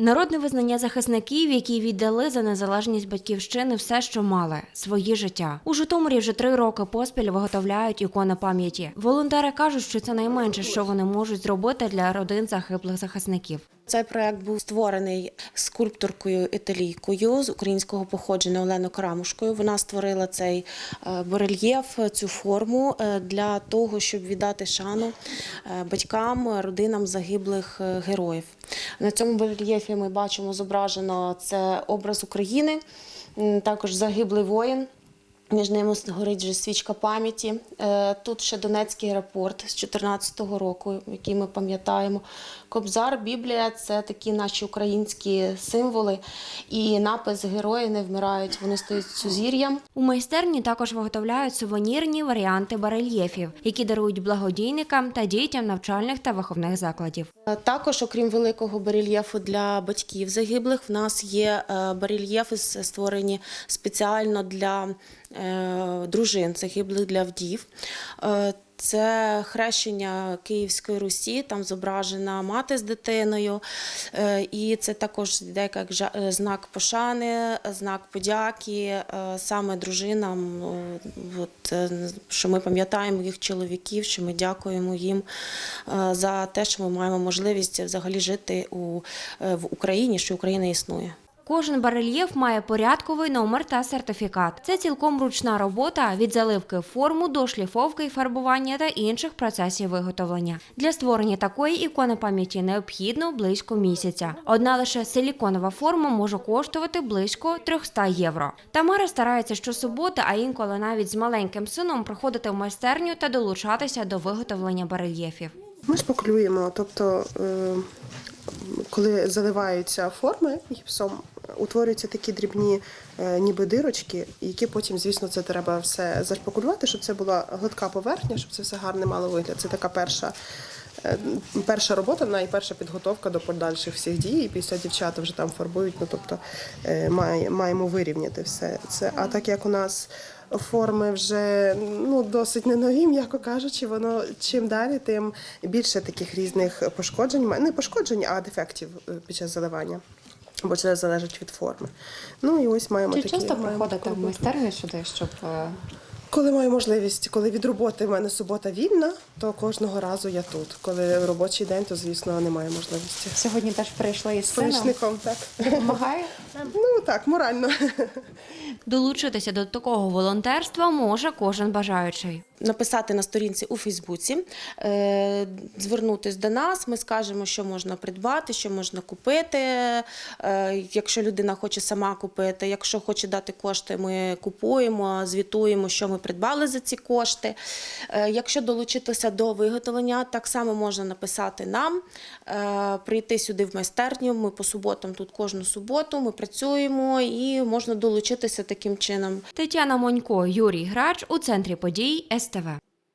Народне визнання захисників, які віддали за незалежність батьківщини все, що мали свої життя. У Житомирі вже три роки поспіль виготовляють ікони пам'яті. Волонтери кажуть, що це найменше, що вони можуть зробити для родин загиблих захисників. Цей проект був створений скульпторкою італійкою з українського походження Оленою Карамушкою. Вона створила цей е, барельєф, цю форму е, для того, щоб віддати шану е, батькам, родинам загиблих героїв. На цьому барельєфі ми бачимо зображено це образ України, також загиблий воїн. Між ними горить вже свічка пам'яті. Е, Тут ще Донецький аеропорт з 2014 року, який ми пам'ятаємо. Кобзар, Біблія це такі наші українські символи. І напис Герої не вмирають. Вони стоять сузір'ям. У майстерні також виготовляють сувенірні варіанти барельєфів, які дарують благодійникам та дітям навчальних та виховних закладів. Е, Також, окрім великого барельєфу для батьків загиблих, в нас є е, барельєфи створені спеціально для дружин загиблих для вдів. Е, Це хрещення Київської Русі, там зображена мати з дитиною, Е, і це також йде як е, знак пошани, знак подяки е, саме дружинам. е, От, е, що ми пам'ятаємо їх чоловіків, що ми дякуємо їм е, за те, що ми маємо можливість взагалі жити у, е, в Україні, що Україна існує. Кожен барельєф має порядковий номер та сертифікат. Це цілком ручна робота від заливки форму до шліфовки і фарбування та інших процесів виготовлення. Для створення такої ікони пам'яті необхідно близько місяця. Одна лише силіконова форма може коштувати близько 300 євро. Тамара старається щосуботи, а інколи навіть з маленьким сином приходити в майстерню та долучатися до виготовлення барельєфів. Ми шпаклюємо, тобто, е, коли заливаються форми гіпсом, утворюються такі дрібні е, ніби дирочки, які потім, звісно, це треба все зашпаклювати, щоб це була гладка поверхня, щоб це все гарне мало вигляд. Це така перша. е, Перша робота вона і перша підготовка до подальших всіх дій. І після дівчата вже там фарбують. Ну тобто е, має, маємо вирівняти все це. А так як у нас форми вже ну досить не нові, м'яко кажучи, воно чим далі, тим більше таких різних пошкоджень, не пошкоджень, а дефектів під час заливання. Бо це залежить від форми. Ну і ось маємо Чи такі. часто маємо приходите в майстерню сюди, щоб е, Коли маю можливість, коли від роботи в мене субота вільна, то кожного разу я тут. Коли робочий день, то звісно немає можливості. сьогодні теж прийшли із сином? помічником, так. Допомагає? Ну так, морально. Долучитися до такого волонтерства може кожен бажаючий. Написати на сторінці у Фейсбуці, е, звернутися до нас. Ми скажемо, що можна придбати, що можна купити. Е, Якщо людина хоче сама купити, якщо хоче дати кошти, ми купуємо, звітуємо, що ми придбали за ці кошти. Е, Якщо долучитися до виготовлення, так само можна написати нам, прийти сюди в майстерню. Ми по суботам тут кожну суботу ми працюємо і можна долучитися таким чином. Тетяна Монько, Юрій Грач у центрі подій СТВ.